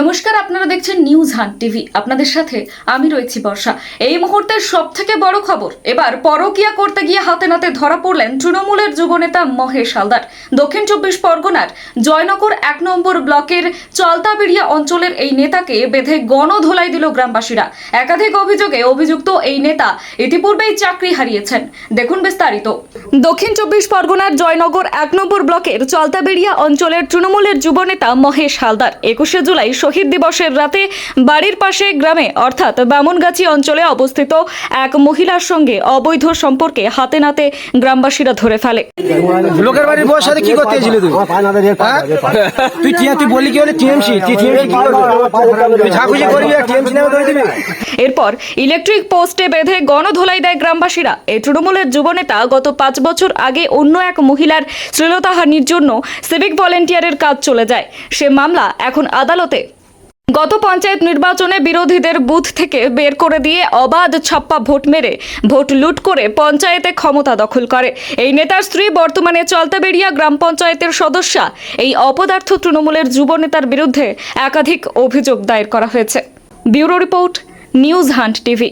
নমস্কার, আপনারা দেখছেন নিউজ হান টিভি আপনাদের সাথে আমি রয়েছি বর্ষা। এই মুহূর্তের সব থেকে বড় খবর, এবার পরকিয়া করতে গিয়ে হাতে নাতে ধরা পড়লেন তৃণমূলের যুবনেতা মহেশ হালদার। দক্ষিণ চব্বিশ পরগনার জয়নগর এক নম্বর ব্লকের চলতাবেড়িয়া অঞ্চলের এই নেতাকে বেঁধে গণধোলাই দিল গ্রামবাসীরা। একাধিক অভিযোগে অভিযুক্ত এই নেতা ইতিপূর্বেই চাকরি হারিয়েছেন। দেখুন বিস্তারিত। দক্ষিণ চব্বিশ পরগনার জয়নগর এক নম্বর ব্লকের চলতাবেড়িয়া অঞ্চলের তৃণমূলের যুবনেতা মহেশ হালদার। একুশে জুলাই শহীদ দিবসের রাতে বাড়ির পাশে গ্রামে অর্থাৎ বামনগাছি অঞ্চলে অবস্থিত এক মহিলার সঙ্গে অবৈধ সম্পর্কে হাতে নাতে গ্রামবাসীরা ধরে ফেলে। লোকের বাড়ির সাথে কি করতে গেছিলি তুই? হ্যাঁ? তুই তুই বললি কি হলে? টিএমসি? টিএমসি কি করবি করবি টিএমসি নামে ধরে দিবি এরপর ইলেকট্রিক পোস্টে বেঁধে গণধোলাই দেয় গ্রামবাসীরা। এই তৃণমূলের যুবনেতা গত পাঁচ বছর আগে অন্য এক মহিলার শ্লীলতাহানির জন্য সিভিক ভলেন্টিয়ারের কাজ চলে যায়। সে মামলা এখন আদালতে গত পঞ্চায়েত নির্বাচনে বিরোধীদের বুথ থেকে বের করে দিয়ে অবাধ ছাপ্পা ভোট মেরে ভোট লুট করে পঞ্চায়েতে ক্ষমতা দখল করে। এই নেতার স্ত্রী বর্তমানে চলতাবেড়িয়া গ্রাম পঞ্চায়েতের সদস্যা। এই অপদার্থ তৃণমূলের যুব নেতার বিরুদ্ধে একাধিক অভিযোগ দায়ের করা হয়েছে। Bureau report, news hunt TV.